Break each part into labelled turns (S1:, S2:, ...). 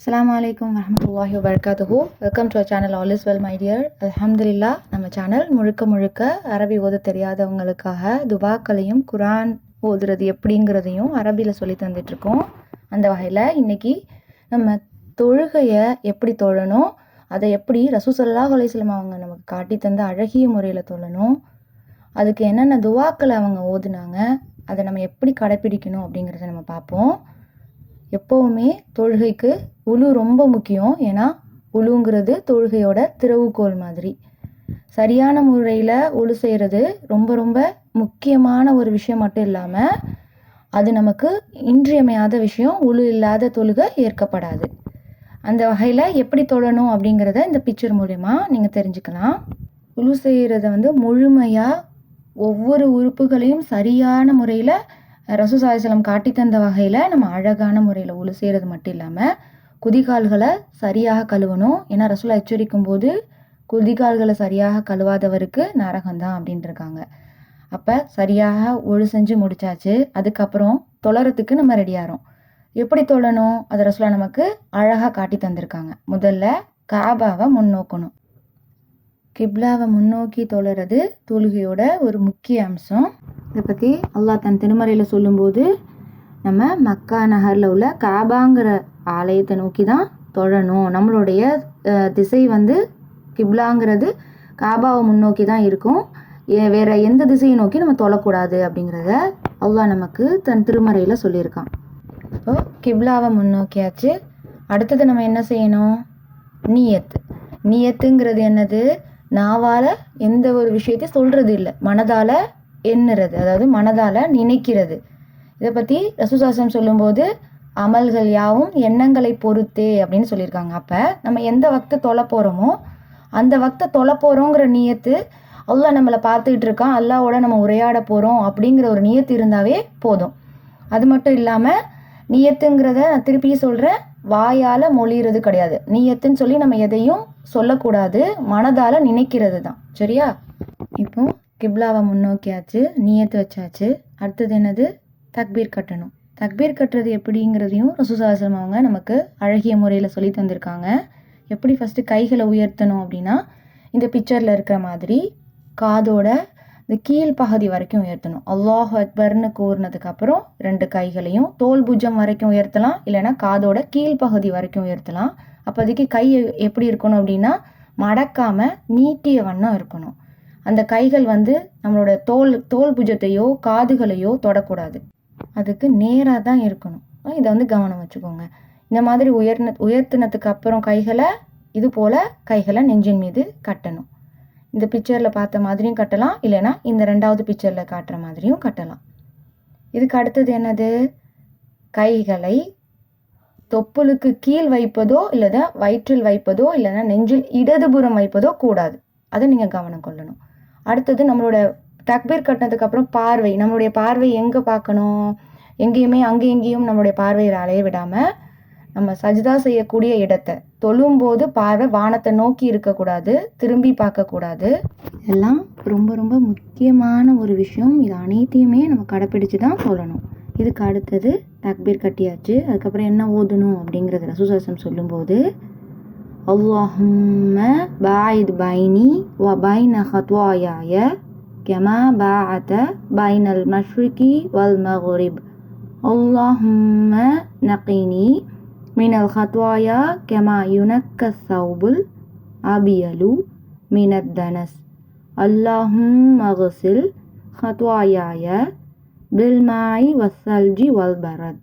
S1: அஸ்லாம் அலைக்கும் வரமத்துல்லாஹி வபரகாத்துஹு welcome to channel all is well my dear அலமதுல்லா நம்ம சேனல் முழுக்க முழுக்க அரபி ஓத தெரியாதவங்களுக்காக துபாக்களையும் குரான் ஓதுறது எப்படிங்கிறதையும் அரபியில் சொல்லி தந்துட்டுருக்கோம். அந்த வகையில் இன்றைக்கி நம்ம தொழுகையை எப்படி தொழணும் அதை எப்படி ரசூசல்லாஹ் ஸல்லல்லாஹு அவங்க நமக்கு காட்டி தந்த அழகிய முறையில் தொழணும் அதுக்கு என்னென்ன துவாக்களை அவங்க ஓதுனாங்க அதை நம்ம எப்படி கடைப்பிடிக்கணும் அப்படிங்கிறத நம்ம பார்ப்போம். எப்போவுமே தொழுகைக்கு உழு ரொம்ப முக்கியம். ஏன்னா உழுங்கிறது தொழுகையோட திறவுகோல் மாதிரி. சரியான முறையில் உழு செய்கிறது ரொம்ப ரொம்ப முக்கியமான ஒரு விஷயம் மட்டும் இல்லாமல் அது நமக்கு இன்றியமையாத விஷயம். உழு இல்லாத தொழுகை ஏற்கப்படாது. அந்த வகையில் எப்படி தொழணும் அப்படிங்கிறத இந்த பிக்சர் மூலயமா நீங்கள் தெரிஞ்சுக்கலாம். உழு செய்கிறத வந்து முழுமையாக ஒவ்வொரு உறுப்புகளையும் சரியான முறையில் ரசூசாயசலம் காட்டி தந்த வகையில் நம்ம அழகான முறையில் உழு செய்கிறது மட்டும் இல்லாமல் குதிகால்களை சரியாக கழுவணும். ஏன்னா ரசூலா எச்சரிக்கும் போது குதிகால்களை சரியாக கழுவாதவருக்கு நரகம்தான் அப்படின்ட்டு இருக்காங்க. அப்போ சரியாக ஒழு செஞ்சு முடிச்சாச்சு. அதுக்கப்புறம் தொழறதுக்கு நம்ம ரெடியாகிறோம் எப்படி தொழணும்? அதை ரசூலா நமக்கு அழகாக காட்டி தந்திருக்காங்க. முதல்ல காபாவை முன்னோக்கணும். கிப்லாவை முன்னோக்கி தொழறது தொழுகையோட ஒரு முக்கிய அம்சம். இதை பற்றி அல்லாஹ் தன் திருமறையில் சொல்லும்போது நம்ம மக்கா நகரில் உள்ள காபாங்கிற ஆலயத்தை நோக்கி தான் தொழணும் நம்மளுடைய திசை வந்து கிப்லாங்கிறது காபாவை முன்னோக்கி தான் இருக்கும். ஏ- வேற எந்த திசையை நோக்கி நம்ம தொழக்கூடாது அப்படிங்கிறத அல்லாஹ் நமக்கு தன் திருமறையில் சொல்லியிருக்கான். இப்போ கிப்லாவை முன்னோக்கியாச்சு. அடுத்தது நம்ம என்ன செய்யணும்? நீயத்து. நீயத்துங்கிறது என்னது? நாவால் எந்த ஒரு விஷயத்தையும் சொல்கிறது இல்லை மனதால் எண்ணுறது அதாவது மனதால் நினைக்கிறது. இதை பற்றி ரசூசாசம் சொல்லும்போது அமல்கள் யாவும் எண்ணங்களை பொறுத்தே அப்படின்னு சொல்லியிருக்காங்க. அப்போ நம்ம எந்த வக்து தொலை போகிறோமோ அந்த வக்தை தொலை போகிறோங்கிற நியத்து அல்லாஹ் நம்மளை பார்த்துக்கிட்டு இருக்கான் அல்லாவோட நம்ம உரையாட போகிறோம் அப்படிங்கிற ஒரு நியத்து இருந்தாவே போதும். அது மட்டும் இல்லாமல் நியத்துங்கிறத நான் திருப்பியும் சொல்கிறேன் வாயால் மொழிகிறது கிடையாது. நீயத்துன்னு சொல்லி நம்ம எதையும் சொல்லக்கூடாது. மனதால் நினைக்கிறது தான் சரியா? இப்போ கிப்லாவை முன்னோக்கியாச்சு நீயத்து வச்சாச்சு. அடுத்தது என்னது? தக்பீர் கட்டணும். தக்பீர் கட்டுறது எப்படிங்கிறதையும் ரசூசாசலம் அவங்க நமக்கு அழகிய முறையில் சொல்லி தந்திருக்காங்க. எப்படி ஃபஸ்ட்டு கைகளை உயர்த்தணும் அப்படின்னா இந்த பிக்சரில் இருக்கிற மாதிரி காதோட இந்த கீழ் பகுதி வரைக்கும் உயர்த்தணும். அல்லாஹ் அக்பர்னு கூறினதுக்கு அப்புறம் ரெண்டு கைகளையும் தோல் புஜம் வரைக்கும் உயர்த்தலாம். இல்லைன்னா காதோட கீழ் பகுதி வரைக்கும் உயர்த்தலாம். அப்போதைக்கு கை எப்படி இருக்கணும் அப்படின்னா மடக்காம நீட்டிய வண்ணம் இருக்கணும். அந்த கைகள் வந்து நம்மளோட தோல் தோல் புஜத்தையோ காதுகளையோ தொடக்கூடாது. அதுக்கு நேராக தான் இருக்கணும். இதை வந்து கவனம் வச்சுக்கோங்க. இந்த மாதிரி உயர்ன உயர்த்தினதுக்கு அப்புறம் கைகளை இது போல் கைகளை நெஞ்சின் மீது கட்டணும். இந்த பிக்சரில் பார்த்த மாதிரியும் கட்டலாம். இல்லைன்னா இந்த ரெண்டாவது பிக்சரில் காட்டுற மாதிரியும் கட்டலாம். இதுக்கு அடுத்தது என்னது? கைகளை தொப்புளுக்கு கீழ் வைப்பதோ இல்லைனா வயிற்றில் வைப்பதோ இல்லைனா நெஞ்சில் இடதுபுறம் வைப்பதோ கூடாது. அதை நீங்கள் கவனம் கொள்ளணும். அடுத்தது நம்மளோட தக்பீர் கட்டினதுக்கப்புறம் பார்வை. நம்மளுடைய பார்வை எங்கே பார்க்கணும்? எங்கேயுமே அங்கே எங்கேயும் நம்மளுடைய பார்வையை அலைய விடாமல் நம்ம சஜிதா செய்யக்கூடிய இடத்தை. தொழும்போது பார்வை வானத்தை நோக்கி இருக்கக்கூடாது திரும்பி பார்க்கக்கூடாது இதெல்லாம் ரொம்ப ரொம்ப முக்கியமான ஒரு விஷயம். இது அனைத்தையுமே நம்ம கடைப்பிடிச்சு தான் சொல்லணும். இதுக்கு அடுத்தது தக்பீர் கட்டியாச்சு. அதுக்கப்புறம் என்ன ஓதணும் அப்படிங்கிறது ரசூசாசம் சொல்லும்போது அல்லாஹும்ம பாயித் பைனி வ பைன ஹத்வாயாய கெமா பாஅத பைனல் மஷ்ரிகி வல் மஹரிப். அல்லாஹும்ம நகினி من الخطايا كما ينقى الثوب الأبيض من الدنس اللهم اغسل خطاياي بالماء والثلج والبرد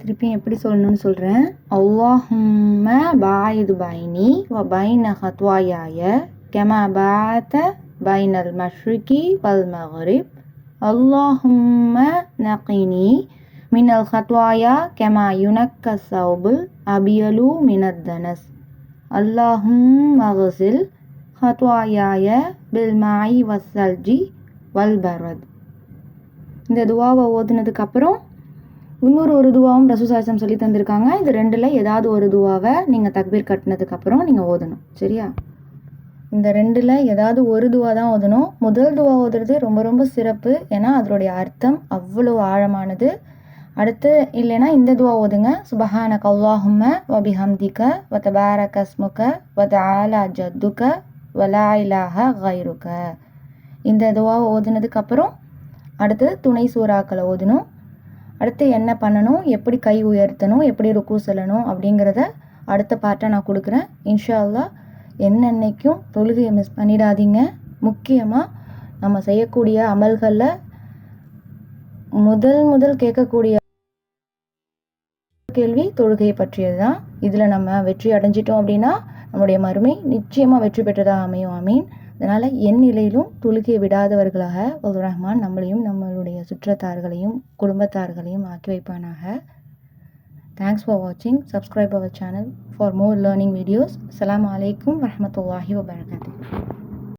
S1: திருப்பி எப்படி சொல்லணும்னு சொல்கிறேன் அல்லாஹும்ம பாயிது பைனி வ பைன ஹத்வாயாய கமா பாத்த பைனல் மஷ்ரிகி வல் மக்ரிப் اللهم نقني மினல் ஹத்வாயா கெமா யுனக்க சௌபு அபியலு மினத்தனஸ் அல்லாஹும் மகசில் ஹத்வாயாய பில்மாயி வசல்ஜி வல்பரத் இந்த துவாவை ஓதுனதுக்கு அப்புறம் இன்னொரு ஒரு துவாவும் ரசூசாசம் சொல்லி தந்திருக்காங்க. இது ரெண்டில் ஏதாவது ஒரு துவாவை நீங்கள் தக்பீர் கட்டினதுக்கப்புறம் நீங்கள் ஓதணும். சரியா? இந்த ரெண்டில் ஏதாவது ஒரு துவா தான் ஓதணும். முதல் துவா ஓதுறது ரொம்ப ரொம்ப சிறப்பு. ஏன்னா அதனுடைய அர்த்தம் அவ்வளோ ஆழமானது. அடுத்து இல்லைன்னா இந்த துவா ஓதுங்க. சுபஹான கல்லாஹும்ம வபிஹம்திக வதபார கஸ்முக வதஆலா ஜத்துக வலாயிலாக கைருக இந்த துவாவை ஓதுனதுக்கப்புறம் அடுத்து துணை சூறாக்களை ஓதணும். அடுத்து என்ன பண்ணணும்? எப்படி கை உயர்த்தணும்? எப்படி ருக்கு செல்லணும்? அப்படிங்கிறத அடுத்த பாட்டை நான் கொடுக்குறேன். இன்ஷா அல்லா என்னென்னைக்கும் தொழுகையை மிஸ் பண்ணிடாதீங்க. முக்கியமாக நம்ம செய்யக்கூடிய அமல்களில் முதல் முதல் கேட்கக்கூடிய கேள்வி தொழுகையை பற்றியது தான் இதில் நம்ம வெற்றி அடைஞ்சிட்டோம் அப்படின்னா நம்முடைய மறுமை நிச்சயமாக வெற்றி பெற்றதாக அமையும். அமீன் அதனால் என் நிலையிலும் தொழுகையை விடாதவர்களாக ஒரு ரஹ்மான் நம்மளையும் நம்மளுடைய சுற்றத்தார்களையும் குடும்பத்தார்களையும் ஆக்கி வைப்பானாக. தேங்க்ஸ் ஃபார் வாட்சிங் subscribe our channel for more learning videos அலாம் வலைக்கம் வரமத்துல்லாஹி வபரகாத்து